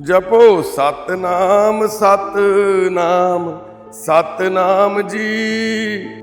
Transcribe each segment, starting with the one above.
ਜਪੋ ਸਤਨਾਮ ਸਤਨਾਮ ਸਤਨਾਮ ਜੀ।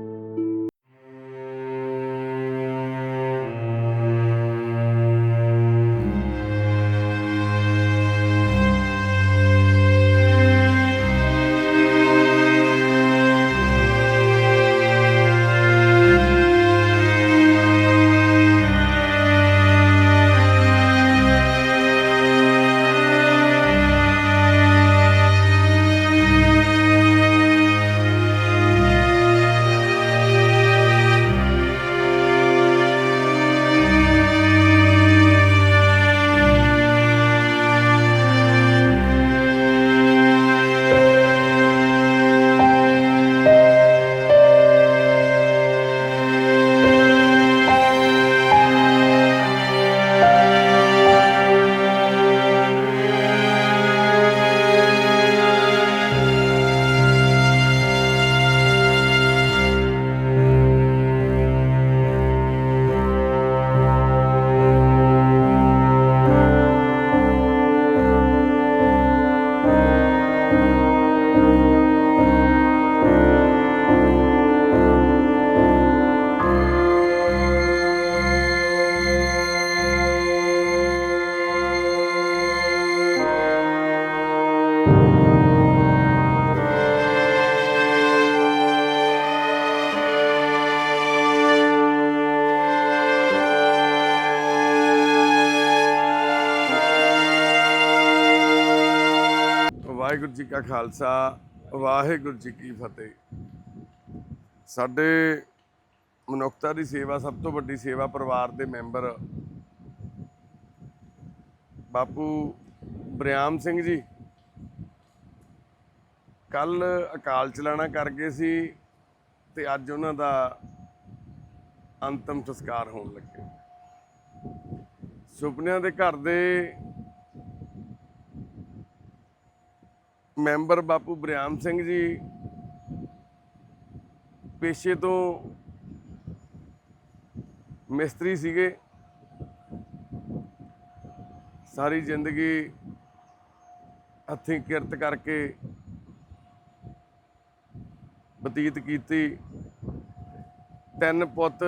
ਜੀ ਕਾ ਖਾਲਸਾ, ਵਾਹਿਗੁਰੂ ਜੀ ਕੀ ਫਤਿਹ। ਸਾਡੇ ਮਨੁੱਖਤਾ ਦੀ ਸੇਵਾ, ਸਭ ਤੋਂ ਵੱਡੀ ਸੇਵਾ ਪਰਿਵਾਰ ਦੇ ਮੈਂਬਰ ਬਾਪੂ ਬਰਿਆਮ ਸਿੰਘ ਜੀ। ਕੱਲ ਅਕਾਲ ਚਲਾਣਾ ਕਰ ਗਏ ਸੀ ਤੇ ਅੱਜ ਉਹਨਾਂ ਦਾ ਅੰਤਮ ਸੰਸਕਾਰ ਹੋਣ ਲੱਗੇ। ਸੁਪਨਿਆਂ ਦੇ ਘਰ ਦੇ ਮੈਂਬਰ ਬਾਪੂ ਬਰਿਆਮ ਸਿੰਘ ਜੀ ਪੇਸ਼ੇ ਤੋਂ ਮਿਸਤਰੀ ਸੀਗੇ। ਸਾਰੀ ਜ਼ਿੰਦਗੀ ਹੱਥੀਂ ਕਿਰਤ ਕਰਕੇ ਬਤੀਤ ਕੀਤੀ। ਤਿੰਨ ਪੁੱਤ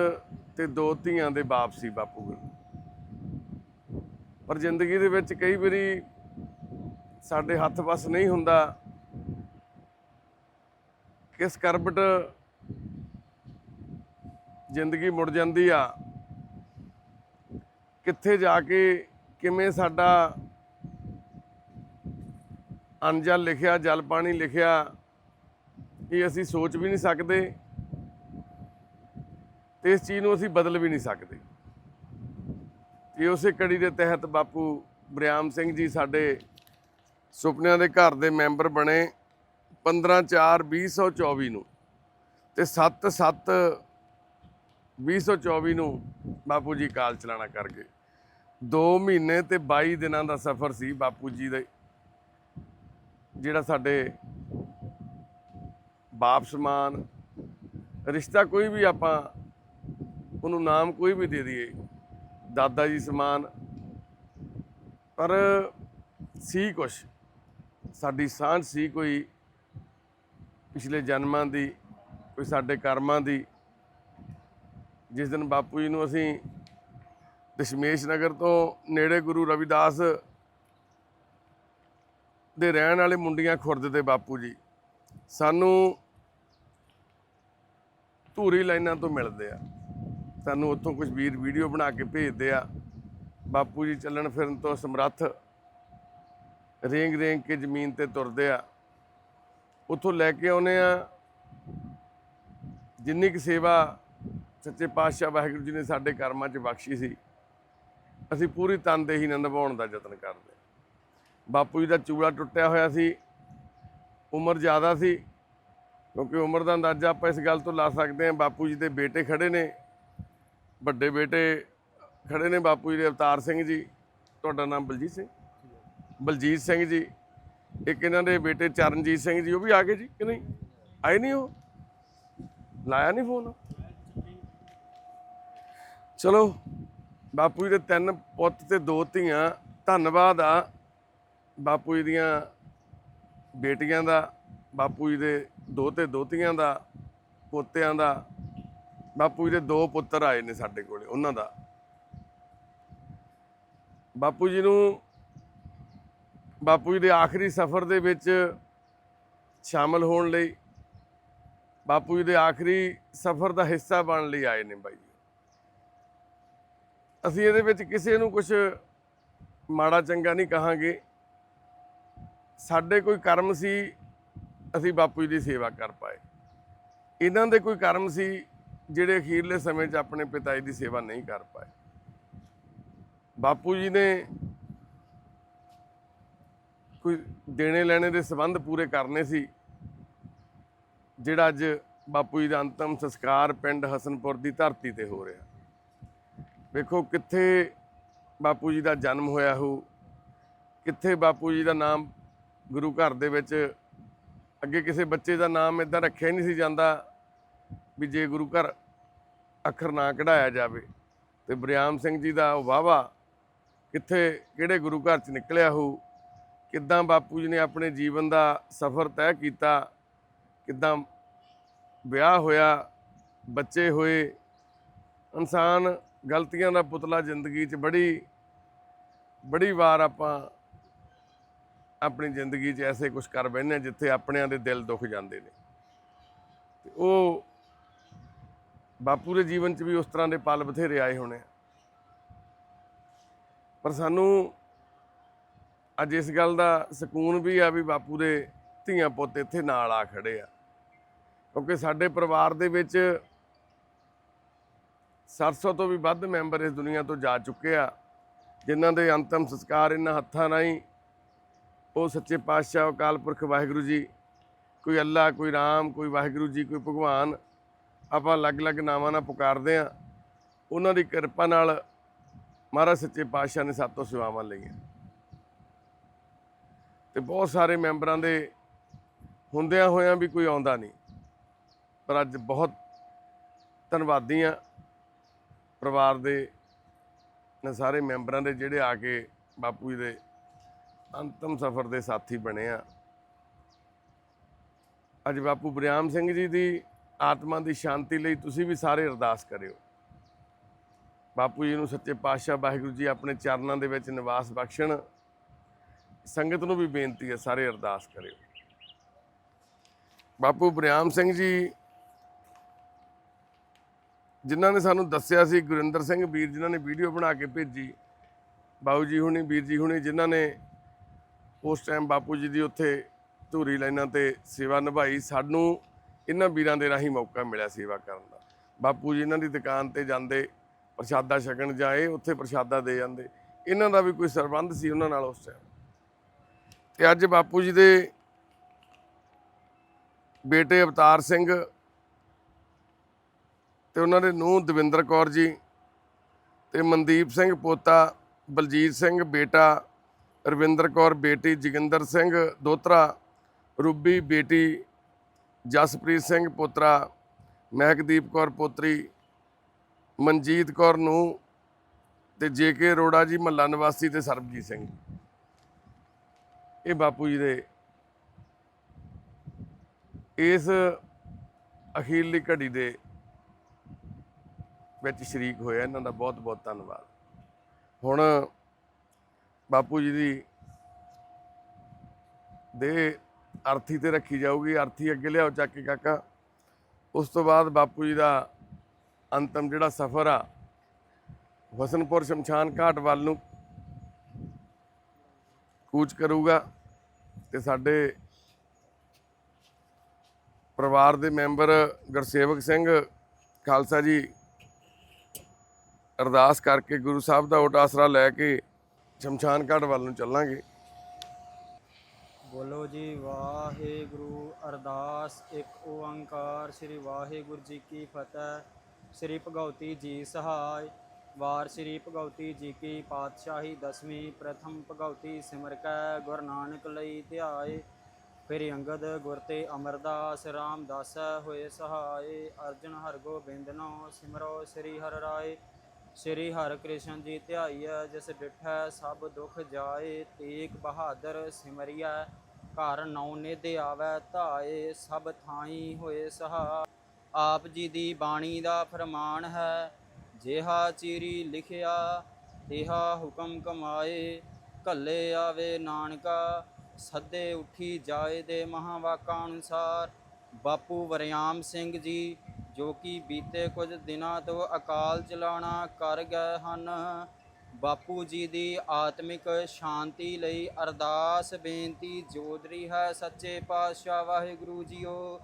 ਤੇ ਦੋ ਧੀਆਂ ਦੇ ਬਾਪ ਸੀ ਬਾਪੂ। ਜੀ ਪਰ ਜ਼ਿੰਦਗੀ ਦੇ ਵਿੱਚ ਕਈ ਵਾਰੀ ਸਾਡੇ ਹੱਥ ਵਸ ਨਹੀਂ ਹੁੰਦਾ। ਕਿਸ ਕਰਬਟ ਜ਼ਿੰਦਗੀ ਮੁੜ ਜਾਂਦੀ ਆ? ਕਿੱਥੇ ਜਾ ਕੇ ਕਿਵੇਂ ਸਾਡਾ ਅਨਜਲ ਲਿਖਿਆ, ਜਲ ਪਾਣੀ ਲਿਖਿਆ, ਇਹ ਅਸੀਂ ਸੋਚ ਵੀ ਨਹੀਂ ਸਕਦੇ ਤੇ ਇਸ ਚੀਜ਼ ਨੂੰ ਅਸੀਂ ਬਦਲ ਵੀ ਨਹੀਂ ਸਕਦੇ। ਇਹ ਉਸੇ ਕੜੀ ਦੇ ਤਹਿਤ ਬਾਪੂ ਬਰਿਆਮ ਸਿੰਘ ਜੀ ਸਾਡੇ ਸੁਪਨਿਆਂ ਦੇ ਘਰ ਦੇ ਮੈਂਬਰ ਬਣੇ 15/4/2024 ਨੂੰ ਤੇ 7/7 2024 ਨੂੰ ਬਾਪੂ ਜੀ ਕਾਲ ਚਲਾਣਾ ਕਰ ਗਏ। 2 ਮਹੀਨੇ ਤੇ 22 ਦਿਨਾਂ ਦਾ ਸਫ਼ਰ ਸੀ ਬਾਪੂ ਜੀ ਦੇ, ਜਿਹੜਾ ਸਾਡੇ ਬਾਪ ਸਮਾਨ, ਰਿਸ਼ਤਾ ਕੋਈ ਵੀ ਆਪਾਂ ਉਹਨੂੰ ਨਾਮ ਕੋਈ ਵੀ ਦੇ ਦਈਏ, ਦਾਦਾ ਜੀ ਸਮਾਨ, ਪਰ ਸੀ ਕੁਛ। ਸਾਡੀ ਸਾਂਝ ਸੀ ਕੋਈ ਪਿਛਲੇ ਜਨਮਾਂ ਦੀ, ਕੋਈ ਸਾਡੇ ਕਰਮਾਂ ਦੀ। ਜਿਸ ਦਿਨ ਬਾਪੂ ਜੀ ਨੂੰ ਅਸੀਂ ਦਸ਼ਮੇਸ਼ ਨਗਰ ਤੋਂ ਨੇੜੇ ਗੁਰੂ ਰਵਿਦਾਸ ਦੇ ਰਹਿਣ ਵਾਲੇ ਮੁੰਡੀਆਂ ਖੁਰਦ ਦੇ ਬਾਪੂ ਜੀ, ਸਾਨੂੰ ਧੂਰੀ ਲਾਈਨਾਂ ਤੋਂ ਮਿਲਦੇ ਆ। ਸਾਨੂੰ ਉੱਥੋਂ ਕੁਝ ਵੀਰ ਵੀਡੀਓ ਬਣਾ ਕੇ ਭੇਜਦੇ ਆ। ਬਾਪੂ ਜੀ ਚੱਲਣ ਫਿਰਨ ਤੋਂ ਸਮਰੱਥ ਰੇਂਗ ਰੇਂਗ ਕੇ ਜ਼ਮੀਨ ਤੇ ਤੁਰਦੇ ਆ। ਉੱਥੋਂ ਲੈ ਕੇ ਆਉਨੇ ਆ। ਜਿੰਨੀ ਕੁ ਸੇਵਾ ਸੱਚੇ ਪਾਤਸ਼ਾਹ ਵਾਹਿਗੁਰੂ ਜੀ ਨੇ ਸਾਡੇ ਕਰਮਾਂ 'ਚ ਬਖਸ਼ੀ ਸੀ, ਅਸੀਂ ਪੂਰੀ ਤਨਦੇਹੀ ਨਾਲ ਨਿਭਾਉਣ ਦਾ ਯਤਨ ਕਰਦੇ ਬਾਪੂ ਜੀ ਦਾ ਚੂੜਾ ਟੁੱਟਿਆ ਹੋਇਆ ਸੀ, ਉਮਰ ਜ਼ਿਆਦਾ ਸੀ, ਕਿਉਂਕਿ ਉਮਰ ਦਾ ਅੰਦਾਜ਼ਾ ਆਪਾਂ ਇਸ ਗੱਲ ਤੋਂ ਲਾ ਸਕਦੇ ਹਾਂ, ਬਾਪੂ ਜੀ ਦੇ ਬੇਟੇ ਖੜੇ ਨੇ, ਵੱਡੇ ਬੇਟੇ ਖੜੇ ਨੇ ਬਾਪੂ ਜੀ ਦੇ ਅਵਤਾਰ ਸਿੰਘ ਜੀ, ਤੁਹਾਡਾ ਨਾਮ ਬਲਜੀਤ ਸਿੰਘ? ਬਲਜੀਤ ਸਿੰਘ ਜੀ, ਇੱਕ ਇਹਨਾਂ ਦੇ ਬੇਟੇ ਚਰਨਜੀਤ ਸਿੰਘ ਜੀ, ਉਹ ਵੀ ਆ ਗਏ ਜੀ, ਕਿ ਨਹੀਂ? ਆਏ ਨਹੀਂ ਉਹ? ਲਾਇਆ ਨਹੀਂ ਫੋਨ? ਚਲੋ, ਬਾਪੂ ਜੀ ਦੇ ਤਿੰਨ ਪੁੱਤ ਤੇ ਦੋ ਧੀਆਂ, ਧੰਨਵਾਦ ਆ ਬਾਪੂ ਜੀ ਦੀਆਂ ਬੇਟੀਆਂ ਦਾ, ਬਾਪੂ ਜੀ ਦੇ ਦੋ ਦੋਤੇ ਦੋਤੀਆਂ ਦਾ, ਪੋਤਿਆਂ ਦਾ, ਬਾਪੂ ਜੀ ਦੇ ਦੋ ਪੁੱਤਰ ਆਏ ਨੇ ਸਾਡੇ ਕੋਲੇ, ਉਹਨਾਂ ਦਾ। ਬਾਪੂ ਜੀ ਨੂੰ ਬਾਪੂ ਜੀ ਦੇ ਆਖਰੀ ਸਫ਼ਰ ਦੇ ਵਿੱਚ ਸ਼ਾਮਲ ਹੋਣ ਲਈ, ਬਾਪੂ ਜੀ ਦੇ ਆਖਰੀ ਸਫ਼ਰ ਦਾ ਹਿੱਸਾ ਬਣਨ ਲਈ ਆਏ ਨੇ ਬਾਈ ਜੀ। ਅਸੀਂ ਇਹਦੇ ਵਿੱਚ ਕਿਸੇ ਨੂੰ ਕੁਝ ਮਾੜਾ ਚੰਗਾ ਨਹੀਂ ਕਹਾਂਗੇ। ਸਾਡੇ ਕੋਈ ਕਰਮ ਸੀ, ਅਸੀਂ ਬਾਪੂ ਜੀ ਦੀ ਸੇਵਾ ਕਰ ਪਾਏ। ਇਹਨਾਂ ਦੇ ਕੋਈ ਕਰਮ ਸੀ, ਜਿਹੜੇ ਅਖੀਰਲੇ ਸਮੇਂ 'ਚ ਆਪਣੇ ਪਿਤਾ ਜੀ ਦੀ ਸੇਵਾ ਨਹੀਂ ਕਰ ਪਾਏ। ਬਾਪੂ ਜੀ ਨੇ ਕੋਈ ਦੇਣੇ ਲੈਣੇ ਦੇ ਸਬੰਧ ਪੂਰੇ ਕਰਨੇ ਸੀ। ਜਿਹੜਾ ਅੱਜ ਬਾਪੂ ਜੀ ਦਾ ਅੰਤਮ ਸੰਸਕਾਰ ਪਿੰਡ ਹਸਨਪੁਰ ਦੀ ਧਰਤੀ ਤੇ ਹੋ ਰਿਹਾ। ਵੇਖੋ ਕਿੱਥੇ ਬਾਪੂ ਜੀ ਦਾ ਜਨਮ ਹੋਇਆ ਹੋ। ਕਿੱਥੇ ਬਾਪੂ ਜੀ ਦਾ ਨਾਮ ਗੁਰੂ ਘਰ ਦੇ ਵਿੱਚ ਅੱਗੇ ਕਿਸੇ ਬੱਚੇ ਦਾ ਨਾਮ ਇਦਾਂ ਰੱਖਿਆ ਹੀ ਨਹੀਂ ਸੀ ਜਾਂਦਾ ਵੀ ਜੇ ਗੁਰੂ ਘਰ ਅੱਖਰ ਨਾ ਕਢਾਇਆ ਜਾਵੇ। ਤੇ ਬਰਿਆਮ ਸਿੰਘ ਜੀ ਦਾ ਉਹ ਵਾਵਾ ਕਿੱਥੇ, ਕਿਹੜੇ ਗੁਰੂ ਘਰ ਚ ਨਿਕਲਿਆ ਹੋ? ਕਿੱਦਾਂ ਬਾਪੂ ਜੀ ਨੇ ਆਪਣੇ ਜੀਵਨ ਦਾ ਸਫ਼ਰ ਤੈਅ ਕੀਤਾ, ਕਿੱਦਾਂ ਵਿਆਹ ਹੋਇਆ, ਬੱਚੇ ਹੋਏ, ਇਨਸਾਨ ਗਲਤੀਆਂ ਦਾ ਪੁਤਲਾ ਜ਼ਿੰਦਗੀ 'ਚ ਬੜੀ ਬੜੀ ਵਾਰ ਆਪਾਂ ਆਪਣੀ ਜ਼ਿੰਦਗੀ 'ਚ ਐਸੇ ਕੁਝ ਕਰ ਬੈਠੇ ਹਾਂ ਜਿੱਥੇ ਆਪਣਿਆਂ ਦੇ ਦਿਲ ਦੁਖ ਜਾਂਦੇ ਨੇ ਤੇ ਉਹ ਬਾਪੂ ਦੇ ਜੀਵਨ 'ਚ ਵੀ ਉਸ ਤਰ੍ਹਾਂ ਦੇ ਪਲ ਬਥੇਰੇ ਆਏ ਹੋਣੇ ਆ। ਪਰ ਸਾਨੂੰ ਅੱਜ ਇਸ ਗੱਲ ਦਾ ਸਕੂਨ ਵੀ ਆ ਵੀ ਬਾਪੂ ਦੇ ਧੀਆਂ ਪੁੱਤ ਇੱਥੇ ਨਾਲ ਆ ਖੜੇ ਆ। ਕਿਉਂਕਿ ਸਾਡੇ ਪਰਿਵਾਰ ਦੇ ਵਿੱਚ 700 ਤੋਂ ਵੀ ਵੱਧ ਮੈਂਬਰ ਇਸ ਦੁਨੀਆ ਤੋਂ ਜਾ ਚੁੱਕੇ ਆ, ਜਿਨ੍ਹਾਂ ਦੇ ਅੰਤਮ ਸੰਸਕਾਰ ਇਹਨਾਂ ਹੱਥਾਂ ਰਾਹੀਂ। ਉਹ ਸੱਚੇ ਪਾਤਸ਼ਾਹ ਅਕਾਲ ਪੁਰਖ ਵਾਹਿਗੁਰੂ ਜੀ, ਕੋਈ ਅੱਲਾ, ਕੋਈ ਰਾਮ, ਕੋਈ ਵਾਹਿਗੁਰੂ ਜੀ, ਕੋਈ ਭਗਵਾਨ, ਆਪਾਂ ਅਲੱਗ-ਅਲੱਗ ਨਾਵਾਂ ਨਾਲ ਪੁਕਾਰਦੇ ਆ। ਉਹਨਾਂ ਦੀ ਕਿਰਪਾ ਨਾਲ ਮਹਾਰਾਜ ਸੱਚੇ ਪਾਤਸ਼ਾਹ ਨੇ ਸਾਤੋਂ ਸੇਵਾਵਾਂ ਲਈਆਂ। ਤੇ ਬਹੁਤ ਸਾਰੇ ਮੈਂਬਰਾਂ ਦੇ ਹੁੰਦਿਆਂ ਹੋਇਆਂ ਵੀ ਕੋਈ ਆਉਂਦਾ ਨਹੀਂ। ਪਰ ਅੱਜ ਬਹੁਤ ਧੰਨਵਾਦੀ ਆ ਪਰਿਵਾਰ ਦੇ ਸਾਰੇ ਮੈਂਬਰਾਂ ਦੇ ਜਿਹੜੇ ਆ ਕੇ ਬਾਪੂ ਜੀ ਦੇ ਅੰਤਮ ਸਫ਼ਰ ਦੇ ਸਾਥੀ ਬਣੇ ਆ। ਅੱਜ ਬਾਪੂ ਬਰਿਆਮ ਸਿੰਘ ਜੀ ਦੀ ਆਤਮਾ ਦੀ ਸ਼ਾਂਤੀ ਲਈ ਤੁਸੀਂ ਵੀ ਸਾਰੇ ਅਰਦਾਸ ਕਰਿਓ। ਬਾਪੂ ਜੀ ਨੂੰ ਸੱਚੇ ਪਾਤਸ਼ਾਹ ਵਾਹਿਗੁਰੂ ਜੀ ਆਪਣੇ ਚਰਨਾਂ ਦੇ ਵਿੱਚ ਨਿਵਾਸ ਬਖਸ਼ਣ ਸੰਗਤ ਨੂੰ ਵੀ ਬੇਨਤੀ ਹੈ, ਸਾਰੇ ਅਰਦਾਸ ਕਰਿਓ। ਬਾਪੂ ਬਰਿਆਮ ਸਿੰਘ ਜੀ, ਜਿਨ੍ਹਾਂ ਨੇ ਸਾਨੂੰ ਦੱਸਿਆ ਸੀ, ਗੁਰਿੰਦਰ ਸਿੰਘ ਵੀਰ ਜਿਨ੍ਹਾਂ ਨੇ ਵੀਡੀਓ ਬਣਾ ਕੇ ਭੇਜੀ, ਬਾਊ ਜੀ ਹੁਣੀ, ਵੀਰ ਜੀ ਹੁਣੀ, ਜਿਨ੍ਹਾਂ ਨੇ ਉਸ ਟਾਈਮ ਬਾਪੂ ਜੀ ਦੀ ਉੱਥੇ ਧੂਰੀ ਲਾਈਨਾਂ ਤੇ ਸੇਵਾ ਨਿਭਾਈ, ਸਾਨੂੰ ਇਹਨਾਂ ਵੀਰਾਂ ਦੇ ਰਾਹੀਂ ਮੌਕਾ ਮਿਲਿਆ ਸੇਵਾ ਕਰਨ ਦਾ। ਬਾਪੂ ਜੀ ਇਹਨਾਂ ਦੀ ਦੁਕਾਨ ਤੇ ਜਾਂਦੇ, ਪ੍ਰਸ਼ਾਦਾ ਛਕਣ ਜਾਏ, ਉੱਥੇ ਪ੍ਰਸ਼ਾਦਾ ਦੇ ਜਾਂਦੇ। ਇਹਨਾਂ ਦਾ ਵੀ ਕੋਈ ਸਰਬੰਧ ਸੀ ਉਹਨਾਂ ਨਾਲ ਉਸ ਟਾਈਮ ਤੇ ਅੱਜ ਬਾਪੂ ਜੀ ਦੇ ਬੇਟੇ ਅਵਤਾਰ ਸਿੰਘ ਤੇ ਉਹਨਾਂ ਦੇ ਨੂੰਹ ਦਵਿੰਦਰ ਕੌਰ ਜੀ ਤੇ ਮਨਦੀਪ ਸਿੰਘ ਪੋਤਾ, ਬਲਜੀਤ ਸਿੰਘ ਬੇਟਾ, ਰਵਿੰਦਰ ਕੌਰ ਬੇਟੀ, ਜੋਗਿੰਦਰ ਸਿੰਘ ਦੋਤਰਾ, ਰੂਬੀ ਬੇਟੀ, ਜਸਪ੍ਰੀਤ ਸਿੰਘ ਪੁੱਤਰਾ, ਮਹਿਕਦੀਪ ਕੌਰ ਪੋਤਰੀ, ਮਨਜੀਤ ਕੌਰ ਨੂੰ ਤੇ ਜੇਕੇ ਅਰੋੜਾ ਜੀ ਮਹੱਲਾ ਨਿਵਾਸੀ ਤੇ ਸਰਬਜੀਤ ਸਿੰਘ। ਇਹ ਬਾਪੂ ਜੀ ਦੇ ਇਸ ਅਖੀਰਲੀ ਘੜੀ ਦੇ ਵਿੱਚ ਸ਼ਰੀਕ ਹੋਇਆ। ਇਹਨਾਂ ਦਾ ਬਹੁਤ ਬਹੁਤ ਧੰਨਵਾਦ। ਹੁਣ ਬਾਪੂ ਜੀ ਦੀ ਦੇ ਅਰਥੀ ਤੇ ਰੱਖੀ ਜਾਊਗੀ। ਅਰਥੀ ਅੱਗੇ ਲਿਆਓ ਚੱਕ ਕੇ ਕਾਕਾ। ਉਸ ਤੋਂ ਬਾਅਦ ਬਾਪੂ ਜੀ ਦਾ ਅੰਤਮ ਜਿਹੜਾ ਸਫ਼ਰ ਆ ਵਸਨਪੁਰ ਸ਼ਮਸ਼ਾਨ ਘਾਟ ਵੱਲ ਨੂੰ ਕੂਚ ਕਰੂਗਾ ਤੇ ਸਾਡੇ ਪਰਿਵਾਰ ਦੇ ਮੈਂਬਰ ਗੁਰਸੇਵਕ ਸਿੰਘ ਖਾਲਸਾ ਜੀ ਅਰਦਾਸ ਕਰਕੇ ਗੁਰੂ ਸਾਹਿਬ ਦਾ ਓਟ ਆਸਰਾ ਲੈ ਕੇ ਸ਼ਮਸ਼ਾਨ ਘਾਟ ਵੱਲ ਨੂੰ ਚੱਲਾਂਗੇ। ਬੋਲੋ ਜੀ, ਵਾਹਿਗੁਰੂ, ਅਰਦਾਸ, ਇੱਕ ਓੰਕਾਰ, ਸ੍ਰੀ ਵਾਹਿਗੁਰੂ ਜੀ ਕੀ ਫਤਿਹ। ਸ੍ਰੀ ਭਗਉਤੀ ਜੀ ਸਹਾਇ। ਵਾਰ ਸ੍ਰੀ ਭਗਉਤੀ ਜੀ ਕੀ ਪਾਤਸ਼ਾਹੀ, ਦਸਵੀਂ ਪ੍ਰਥਮ ਭਗਉਤੀ ਸਿਮਰ ਕੈ ਗੁਰ ਨਾਨਕ ਲਈ ਧਿਆਏ। ਫਿਰ ਅੰਗਦ ਗੁਰ ਤੇ ਅਮਰਦਾਸ, ਰਾਮਦਾਸ ਹੋਏ ਸਹਾਏ। ਅਰਜਨ ਹਰ ਗੋਬਿੰਦ ਸਿਮਰੋ ਸ੍ਰੀ ਹਰਿ ਰਾਏ। ਸ੍ਰੀ ਹਰਿਕ੍ਰਿਸ਼ਨ ਜੀ ਧਿਆਈਐ, ਜਿਸ ਡਿਠੈ ਸਭ ਦੁਖ ਜਾਏ। ਤੇਗ ਬਹਾਦਰ ਸਿਮਰਿਐ, ਘਰ ਨੌ ਨਿਧ ਆਵੈ ਧਾਏ। ਸਭ ਥਾਈ ਹੋਏ ਸਹਾ ਆਪ ਜੀ ਦੀ ਬਾਣੀ ਦਾ ਫਰਮਾਨ ਹੈ ਜਿਹਾ ਚੀਰੀ ਲਿਖਿਆ ਤਿਹਾ ਹੁਕਮ ਕਮਾਏ ਕੱਲੇ ਆਵੇ ਨਾਨਕਾ, ਸੱਦੇ ਉੱਠੀ ਜਾਏ ਦੇ ਮਹਾਵਾਕਾਂ ਅਨੁਸਾਰ। ਬਾਪੂ ਵਰਿਆਮ ਸਿੰਘ ਜੀ, ਜੋ ਕਿ ਬੀਤੇ ਕੁਝ ਦਿਨਾਂ ਤੋਂ ਅਕਾਲ ਚਲਾਣਾ ਕਰ ਗਏ ਹਨ, ਬਾਪੂ ਜੀ ਦੀ ਆਤਮਿਕ ਸ਼ਾਂਤੀ ਲਈ ਅਰਦਾਸ ਬੇਨਤੀ ਜੋਦਰੀ ਹੈ ਸੱਚੇ ਪਾਤਸ਼ਾਹ ਵਾਹਿਗੁਰੂ ਜੀਓ।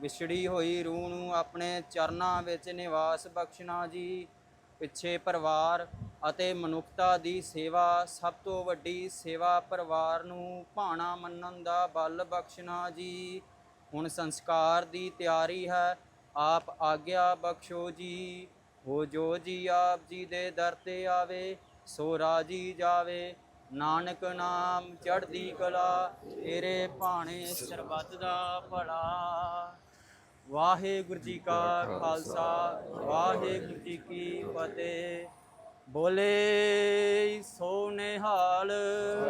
ਵਿਛੜੀ ਹੋਈ ਰੂਹ ਨੂੰ ਆਪਣੇ ਚਰਨਾਂ ਵਿੱਚ ਨਿਵਾਸ ਬਖਸ਼ਣਾ ਜੀ। ਪਿੱਛੇ ਪਰਿਵਾਰ ਅਤੇ ਮਨੁੱਖਤਾ ਦੀ ਸੇਵਾ, ਸਭ ਤੋਂ ਵੱਡੀ ਸੇਵਾ ਪਰਿਵਾਰ ਨੂੰ ਭਾਣਾ ਮੰਨਣ ਦਾ ਬਲ ਬਖਸ਼ਣਾ ਜੀ। ਹੁਣ ਸੰਸਕਾਰ ਦੀ ਤਿਆਰੀ ਹੈ, ਆਪ ਆਗਿਆ ਬਖਸ਼ੋ ਜੀ। ਹੋ ਜੋ ਜੀ ਆਪ ਜੀ ਦੇ ਦਰ ਤੇ ਆਵੇ, ਸੋ ਰਾਜੀ ਜਾਵੇ। ਨਾਨਕ ਨਾਮ ਚੜ੍ਹਦੀ ਕਲਾ, ਤੇਰੇ ਭਾਣੇ ਸਰਬੱਤ ਦਾ ਭਲਾ। ਵਾਹਿਗੁਰੂ ਜੀ ਕਾ ਖਾਲਸਾ ਵਾਹਿਗੁਰੂ ਜੀ ਕੀ ਫਤਿਹ। ਬੋਲੇ ਸੋ ਨਿਹਾਲ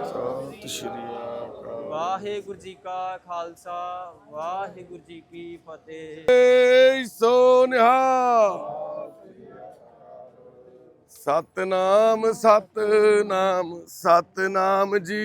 ਸਤਿ ਸ਼੍ਰੀ ਅਕਾਲ। ਵਾਹਿਗੁਰੂ ਜੀ ਕਾ ਖਾਲਸਾ ਵਾਹਿਗੁਰੂ ਜੀ ਕੀ ਫਤਿਹ। ਏ ਸੋਨਿਹਾ ਸਤਨਾਮ ਸਤਨਾਮ ਸਤਨਾਮ ਜੀ।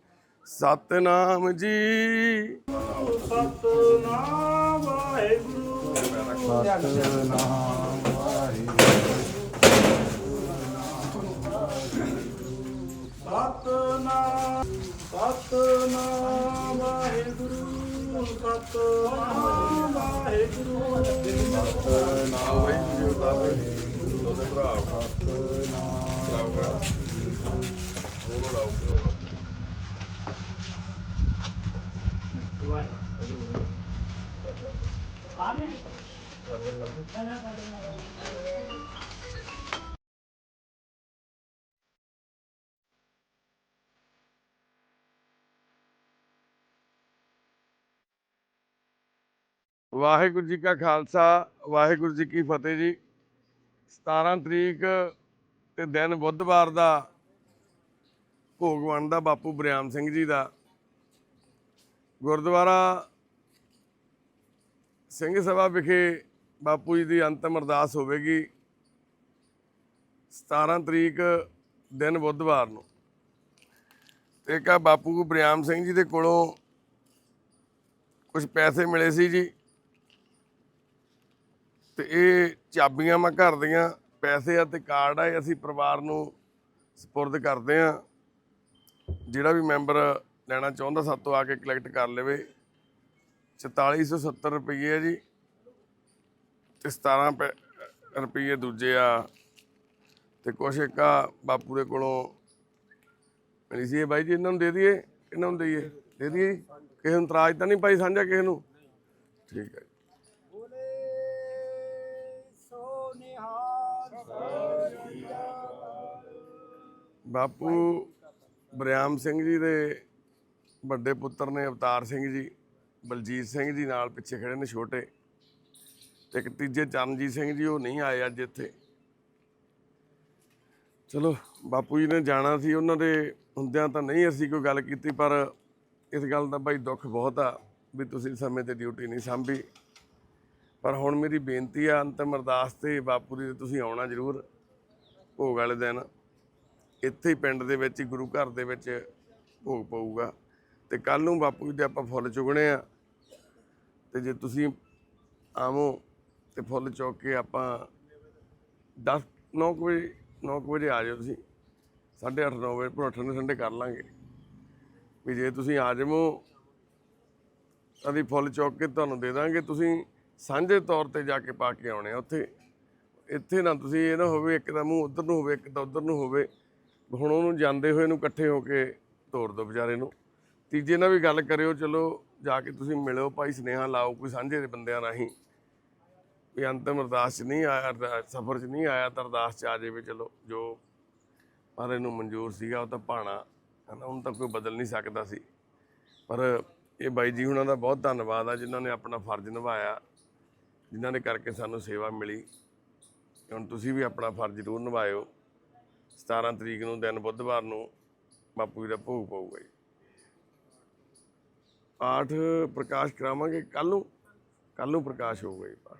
ਸਤਨਾਮ ਜੀ। ਸਤਨਾਮ ਵਾਹਿਗੁਰੂ। ਸਤਨਾਮ ਸਤਨਾਮ ਸਤਨਾਮ ਵਾਹਿਗੁਰੂ। ਸਤਨਾਮ ਵਾਹਿਗੁਰੂ ਨਾਮ। ਵਈ ਜੀ ਉਤਾਰੇ ਦੋਦੇ ਭਰਾ ਵਾਹਿਗੁਰੂ ਜੀ ਕਾ ਖਾਲਸਾ, ਵਾਹਿਗੁਰੂ ਜੀ ਕੀ ਫਤਿਹ ਜੀ। 17 ਤਰੀਕ ਤੇ ਦਿਨ ਬੁੱਧਵਾਰ ਦਾ ਭੋਗ ਬਣਦਾ ਬਾਪੂ ਬਰਿਆਮ ਸਿੰਘ ਜੀ ਦਾ। ਗੁਰਦੁਆਰਾ ਸਿੰਘ ਸਭਾ ਵਿਖੇ ਬਾਪੂ ਜੀ ਦੀ ਅੰਤਮ ਅਰਦਾਸ ਹੋਵੇਗੀ 17 ਤਰੀਕ ਦਿਨ ਬੁੱਧਵਾਰ ਨੂੰ। ਤੇ ਕਾ ਬਾਪੂ ਬਰਿਆਮ ਸਿੰਘ ਜੀ ਦੇ ਕੋਲੋਂ ਕੁਝ ਪੈਸੇ ਮਿਲੇ ਸੀ ਜੀ। ਤੇ ਇਹ ਚਾਬੀਆਂ ਮੈਂ ਘਰ ਦੀਆਂ, ਪੈਸੇ ਆ ਤੇ ਕਾਰਡ ਆ, ਇਹ ਅਸੀਂ ਪਰਿਵਾਰ ਨੂੰ ਸਪੁਰਦ ਕਰਦੇ ਆ। ਜਿਹੜਾ ਵੀ ਮੈਂਬਰ ਲੈਣਾ ਚਾਹੁੰਦਾ, ਸਾਤੋਂ ਆ ਕੇ ਕਲੈਕਟ ਕਰ ਲਵੇ। 4470 ਰੁਪਏ ਆ ਜੀ। ਤੇ 17 ਪੈ- ਰੁਪਏ ਦੂਜੇ ਆ। ਤੇ ਕੁਛ ਇੱਕ ਆ ਬਾਪੂ ਦੇ ਕੋਲੋਂ ਮਿਲੀ ਸੀ ਇਹ ਬਾਈ ਜੀ ਇਹਨਾਂ ਨੂੰ ਦੇ ਦਈਏ ਇਹਨਾਂ ਨੂੰ ਦੇਈਏ। ਦੇ ਦਈਏ ਜੀ? ਕਿਸੇ ਨੂੰ ਇਤਰਾਜ਼ ਤਾਂ ਨਹੀਂ ਪਾਈ ਸਾਂਝਾ ਕਿਸੇ ਨੂੰ। ਠੀਕ ਹੈ ਬਾਪੂ ਬਰਿਆਮ ਸਿੰਘ ਜੀ ਦੇ ਵੱਡੇ ਪੁੱਤਰ ਨੇ ਅਵਤਾਰ ਸਿੰਘ ਜੀ ਬਲਜੀਤ ਸਿੰਘ ਜੀ ਨਾਲ ਪਿੱਛੇ ਖੜੇ ਨੇ ਛੋਟੇ। ਇੱਕ ਤੀਜੇ ਚਰਨਜੀਤ ਸਿੰਘ ਜੀ ਉਹ ਨਹੀਂ ਆਏ ਅੱਜ ਇੱਥੇ। ਚਲੋ, ਬਾਪੂ ਜੀ ਨੇ ਜਾਣਾ ਸੀ, ਉਹਨਾਂ ਦੇ ਹੁੰਦਿਆਂ ਤਾਂ ਨਹੀਂ ਅਸੀਂ ਕੋਈ ਗੱਲ ਕੀਤੀ, ਪਰ ਇਸ ਗੱਲ ਦਾ ਭਾਈ ਦੁੱਖ ਬਹੁਤ ਆ ਵੀ ਤੁਸੀਂ ਸਮੇਂ ਤੇ ਡਿਊਟੀ ਨਹੀਂ ਸੰਭੀ। ਪਰ ਹੁਣ ਮੇਰੀ ਬੇਨਤੀ ਆ, ਅੰਤਮ ਅਰਦਾਸ ਤੇ ਬਾਪੂ ਜੀ ਤੇ ਤੁਸੀਂ ਆਉਣਾ ਜ਼ਰੂਰ ਭੋਗ ਵਾਲੇ ਦਿਨ। ਇੱਥੇ ਹੀ ਪਿੰਡ ਦੇ ਵਿੱਚ ਗੁਰੂ ਘਰ ਦੇ ਵਿੱਚ ਭੋਗ ਪਊਗਾ। ਤੇ ਕੱਲ ਨੂੰ ਬਾਪੂ ਜੀ ਦੇ ਆਪਾਂ ਫੁੱਲ ਚੁਗਣੇ ਆ। ਤੇ ਜੇ ਤੁਸੀਂ ਆਵੋ ਤੇ ਫੁੱਲ ਚੁੱਕ ਕੇ ਆਪਾਂ 10 9 ਵਜੇ 9 ਵਜੇ ਆ ਜਾਓ ਤੁਸੀਂ। 8:30 9 ਵਜੇ ਪਰ ਠੰਡੇ ਠੰਡੇ ਕਰ ਲਾਂਗੇ। ਵੀ ਜੇ ਤੁਸੀਂ ਆ ਜਾਵੋ ਅਸੀਂ ਫੁੱਲ ਚੁੱਕ ਕੇ ਤੁਹਾਨੂੰ ਦੇ ਦਾਂਗੇ। ਤੁਸੀਂ ਸਾਂਝੇ ਤੌਰ ਤੇ ਜਾ ਕੇ ਪਾ ਕੇ ਆਉਣੇ ਆ ਉੱਥੇ। ਇੱਥੇ ਨਾ ਤੁਸੀਂ ਇਹ ਨਾ ਹੋਵੇ ਇੱਕ ਦਾ ਮੂੰਹ ਉਧਰ ਨੂੰ ਹੋਵੇ, ਇੱਕ ਦਾ ਉਧਰ ਨੂੰ ਹੋਵੇ। ਹੁਣ ਉਹਨੂੰ ਜਾਂਦੇ ਹੋਏ ਨੂੰ ਇਕੱਠੇ ਹੋ ਕੇ ਤੋੜ ਦਿਓ ਵਿਚਾਰੇ ਨੂੰ। ਤੀਜੇ ਨਾਲ ਵੀ ਗੱਲ ਕਰਿਓ, ਚਲੋ ਜਾ ਕੇ ਤੁਸੀਂ ਮਿਲਿਓ ਭਾਈ ਸੁਨੇਹਾ ਲਾਓ ਕੋਈ ਸਾਂਝੇ ਦੇ ਬੰਦਿਆਂ ਰਾਹੀਂ। ਵੀ ਅੰਤਮ ਅਰਦਾਸ ਚ ਨਹੀਂ ਆਇਆ, ਅਰਦਾ- ਸਫ਼ਰ ਚ ਨਹੀਂ ਆਇਆ ਤਾਂ ਅਰਦਾਸ ਚ ਆ ਜਾਵੇ, ਚਲੋ, ਜੋ ਪਰ ਇਹਨੂੰ ਮਨਜ਼ੂਰ ਸੀਗਾ, ਉਹ ਤਾਂ ਭਾਣਾ, ਹਨਾ ਉਹਨੂੰ ਤਾਂ ਕੋਈ ਬਦਲ ਨਹੀਂ ਸਕਦਾ ਸੀ। ਪਰ ਇਹ ਬਾਈ ਜੀ ਉਹਨਾਂ ਦਾ ਬਹੁਤ ਧੰਨਵਾਦ ਆ, ਜਿਨ੍ਹਾਂ ਨੇ ਆਪਣਾ ਫਰਜ਼ ਨਿਭਾਇਆ, ਜਿਨ੍ਹਾਂ ਦੇ ਕਰਕੇ ਸਾਨੂੰ ਸੇਵਾ ਮਿਲੀ। ਹੁਣ ਤੁਸੀਂ ਵੀ ਆਪਣਾ ਫਰਜ਼ ਜ਼ਰੂਰ ਨਿਭਾਇਓ। 17 ਤਰੀਕ ਨੂੰ, ਦਿਨ ਬੁੱਧਵਾਰ ਨੂੰ ਬਾਪੂ ਜੀ ਦਾ ਭੋਗ ਪਊਗਾ ਜੀ। ਪਾਠ ਪ੍ਰਕਾਸ਼ ਕਰਾਵਾਂਗੇ ਕੱਲ ਨੂੰ ਕੱਲ ਨੂੰ ਪ੍ਰਕਾਸ਼ ਹੋਊਗਾ ਜੀ ਪਾਠ।